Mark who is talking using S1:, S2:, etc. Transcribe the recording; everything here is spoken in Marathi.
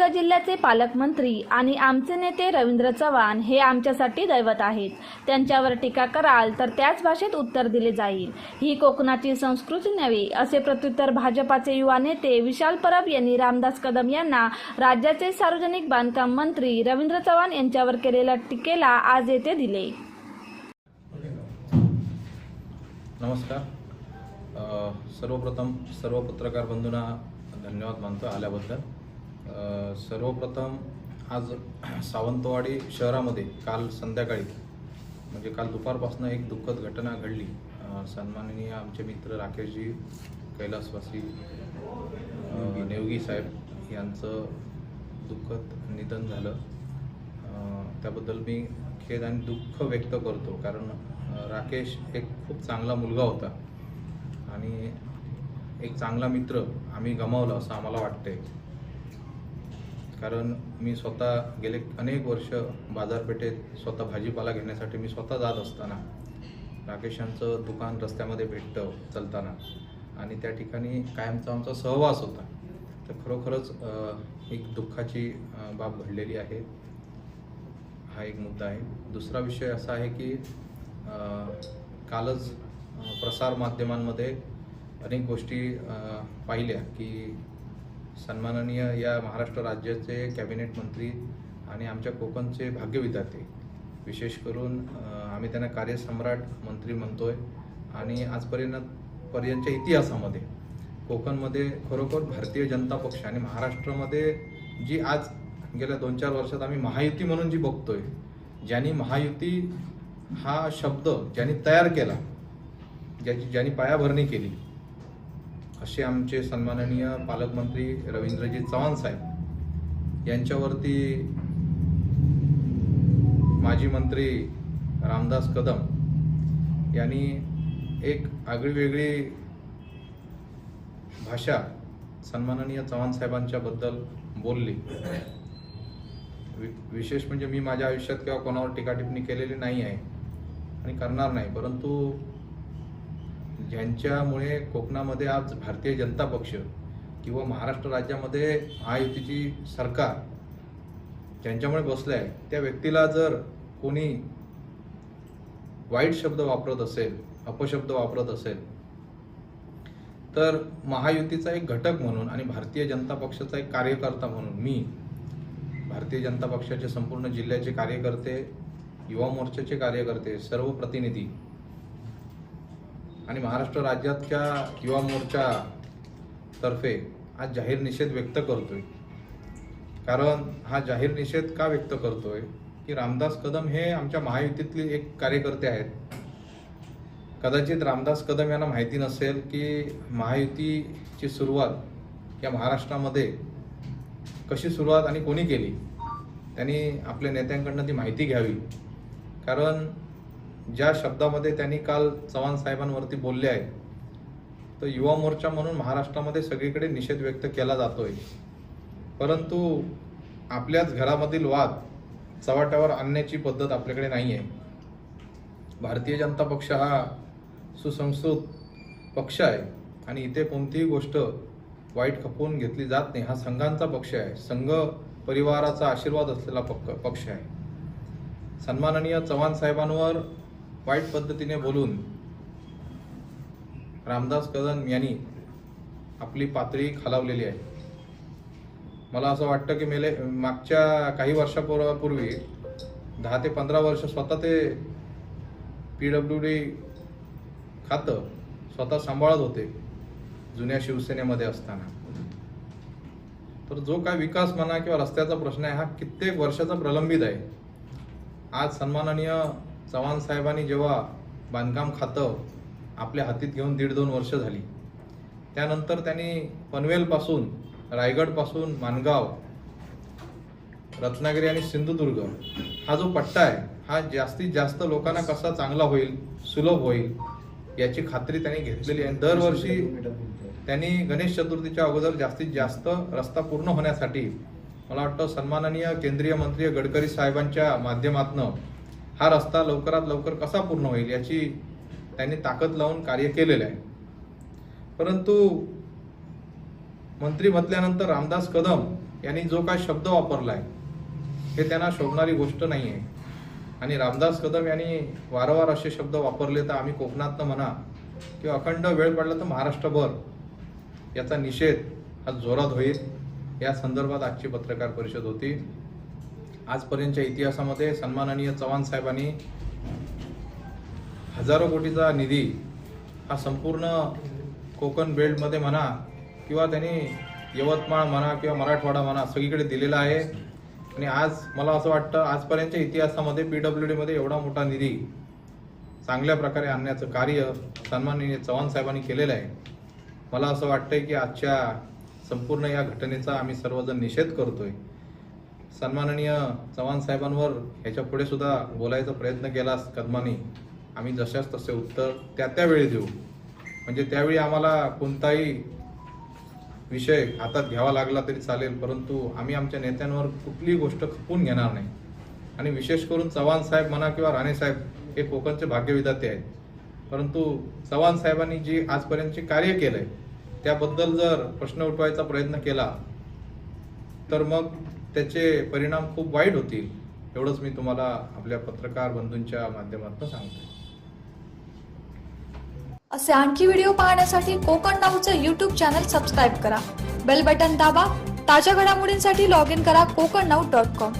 S1: सिंधुदुर्ग जिल्ह्याचे पालकमंत्री आणि आमचे नेते रवींद्र चव्हाण हे आमच्यासाठी दैवत आहेत. त्यांच्यावर टीका कराल तर त्याच भाषेत उत्तर दिले जाईल. ही कोकणाची संस्कृती नव्हे असे प्रत्युत्तर भाजपाचे युवा नेते विशाल परब यांनी रामदास कदम यांना राज्याचे सार्वजनिक बांधकाम मंत्री रवींद्र चव्हाण यांच्यावर केलेल्या टीकेला आज येथे दिले.
S2: नमस्कार. सर्वप्रथम सर्व पत्रकार बंधूंना धन्यवाद मानतो आल्याबद्दल. सर्वप्रथम आज सावंतवाडी शहरामध्ये काल संध्याकाळी म्हणजे काल दुपारपासून एक दुःखद घटना घडली. सन्माननीय आमचे मित्र राकेशजी कैलासवासी नेवगी साहेब यांचं दुःखद निधन झालं. त्याबद्दल मी खेद आणि दुःख व्यक्त करतो कारण राकेश एक खूप चांगला मुलगा होता. आणि एक चांगला मित्र आम्ही गमावला असं आम्हाला वाटतंय. कारण मी स्वतः गेले अनेक वर्ष बाजारपेठेत स्वतः भाजीपाला घेण्यासाठी मी स्वतः जात असताना राकेश यांचं दुकान रस्त्यामध्ये भेटतं चालताना. आणि त्या ठिकाणी कायमचा आमचा सहवास होता. तर खरोखरच एक दुःखाची बाब घडलेली आहे. हा एक मुद्दा आहे. दुसरा विषय असा आहे की कालच प्रसार माध्यमांमध्ये अनेक गोष्टी पाहिल्या की सन्माननीय या महाराष्ट्र राज्याचे कॅबिनेट मंत्री आणि आमच्या कोकणचे भाग्यविधाते. विशेष करून आम्ही त्यांना कार्यसम्राट मंत्री म्हणतो आहे आणि आजपर्यंत पर्यंतच्या इतिहासामध्ये कोकणमध्ये खरोखर भारतीय जनता पक्ष आणि महाराष्ट्रामध्ये जी आज गेल्या दोन चार वर्षात आम्ही महायुती म्हणून जी बघतोय ज्यांनी महायुती हा शब्द ज्यांनी तयार केला ज्याची ज्यांनी पायाभरणी केली असे आमचे सन्माननीय पालकमंत्री रवींद्रजी चव्हाण साहेब यांच्यावरती माजी मंत्री रामदास कदम यांनी एक आगळीवेगळी भाषा सन्माननीय चव्हाण साहेबांच्याबद्दल बोलली. वि- विशेष म्हणजे मी माझ्या आयुष्यात किंवा कोणावर टीका टिप्पणी केलेली नाही आहे आणि करणार नाही परंतु ज्यांच्यामुळे कोकणामध्ये आज भारतीय जनता पक्ष किंवा महाराष्ट्र राज्यामध्ये महायुतीची सरकार ज्यांच्यामुळे बसलं आहे त्या व्यक्तीला जर कोणी वाईट शब्द वापरत असेल अपशब्द वापरत असेल तर महायुतीचा एक घटक म्हणून आणि भारतीय जनता पक्षाचा एक कार्यकर्ता म्हणून मी भारतीय जनता पक्षाचे संपूर्ण जिल्ह्याचे कार्यकर्ते युवा मोर्चाचे कार्यकर्ते सर्व प्रतिनिधी आणि महाराष्ट्र राज्याच्या युवा मोर्चा तर्फे आज जाहीर निषेध व्यक्त करतोय. कारण हा जाहीर निषेध का व्यक्त करतोय? की रामदास कदम हे आमच्या महायुतीतले एक कार्यकर्ते आहेत. कदाचित रामदास कदम यांना माहिती नसेल की महायुतीची सुरुवात या महाराष्ट्रामध्ये कशी सुरुवात आणि कोणी केली? त्यांनी आपल्या नेत्यांकडनं ती माहिती घ्यावी. कारण ज्या शब्दामध्ये त्यांनी काल चव्हाण साहेबांवरती बोलले आहे तर युवा मोर्चा म्हणून महाराष्ट्रामध्ये सगळीकडे निषेध व्यक्त केला जातोय. परंतु आपल्याच घरामधील वाद चव्हाट्यावर आणण्याची पद्धत आपल्याकडे नाही आहे भारतीय जनता पक्ष हा सुसंस्कृत पक्ष आहे आणि इथे कोणतीही गोष्ट वाईट खपवून घेतली जात नाही. हा संघांचा पक्ष आहे. संघ परिवाराचा आशीर्वाद असलेला पक्क पक्ष आहे. सन्माननीय चव्हाण साहेबांवर वाईट पद्धतीने बोलून रामदास कदम यांनी आपली पातळी खालावलेली आहे. मला असं वाटतं की मेले मागच्या काही वर्षापूर्वी दहा ते पंधरा वर्ष स्वतः ते पी डब्ल्यू डी खातं स्वतः सांभाळत होते जुन्या शिवसेनेमध्ये असताना. तर जो काय विकास म्हणा किंवा रस्त्याचा प्रश्न आहे हा कित्येक वर्षाचा प्रलंबित आहे. आज सन्माननीय चव्हाण साहेबांनी जेव्हा बांधकाम खातं आपल्या हातीत घेऊन दीड दोन वर्ष झाली. त्यानंतर त्यांनी पनवेलपासून रायगडपासून मानगाव रत्नागिरी आणि सिंधुदुर्ग हा जो पट्टा आहे हा जास्तीत जास्त लोकांना कसा चांगला होईल सुलभ होईल याची खात्री त्यांनी घेतलेली आहे. दरवर्षी त्यांनी गणेश चतुर्थीच्या अगोदर जास्तीत जास्त रस्ता पूर्ण होण्यासाठी मला वाटतं सन्माननीय केंद्रीय मंत्री गडकरी साहेबांच्या माध्यमातून हा रस्ता लवकरात लवकर कसा पूर्ण होईल याची त्यांनी ताकद लावून कार्य केलेलं आहे. परंतु मंत्री म्हटल्यानंतर रामदास कदम यांनी जो काय शब्द वापरला आहे हे त्यांना शोभणारी गोष्ट नाही आहे आणि रामदास कदम यांनी वारंवार असे शब्द वापरले तर आम्ही कोकणातनं म्हणा किंवा अखंड वेळ पडला तर महाराष्ट्रभर याचा निषेध हा जोरात होईल. या संदर्भात आजची पत्रकार परिषद होती. आजपर्यंतच्या इतिहासामध्ये सन्माननीय चव्हाण साहेबांनी हजारो कोटीचा निधी हा संपूर्ण कोकण बेल्टमध्ये म्हणा किंवा त्यांनी यवतमाळ म्हणा किंवा मराठवाडा म्हणा सगळीकडे दिलेला आहे. आणि आज मला असं वाटतं आजपर्यंतच्या इतिहासामध्ये पी डब्ल्यू डीमध्ये एवढा मोठा निधी चांगल्या प्रकारे आणण्याचं कार्य सन्माननीय चव्हाण साहेबांनी केलेलं आहे. मला असं वाटतंय की आजच्या संपूर्ण या घटनेचा आम्ही सर्वजण निषेध करतोय. सन्माननीय चव्हाण साहेबांवर ह्याच्या पुढे सुद्धा बोलायचा प्रयत्न केला कदमानी. आम्ही जशाच तसे उत्तर त्या त्यावेळी देऊ. म्हणजे त्यावेळी आम्हाला कोणताही विषय हातात घ्यावा लागला तरी चालेल परंतु आम्ही आमच्या नेत्यांवर कुठलीही गोष्ट खपून घेणार नाही. आणि विशेष करून चव्हाण साहेब म्हणा किंवा राणे साहेब हे कोकणचे भाग्यविधाते आहेत. परंतु चव्हाण साहेबांनी जी आजपर्यंतचे कार्य केलंय त्याबद्दल जर प्रश्न उठवायचा प्रयत्न केला तर मग त्याचे परिणाम खूप वाईट होतील एवढंच मी तुम्हाला आपल्या पत्रकार बंधूंच्या माध्यमातून सांगतो
S3: असे आणखी व्हिडिओ पाहण्यासाठी कोकण नाऊचं यूट्यूब चॅनल सबस्क्राईब करा. बेल बटन दाबा ताज्या घडामोडींसाठी लॉग इन करा कोकण नाऊ डॉट कॉम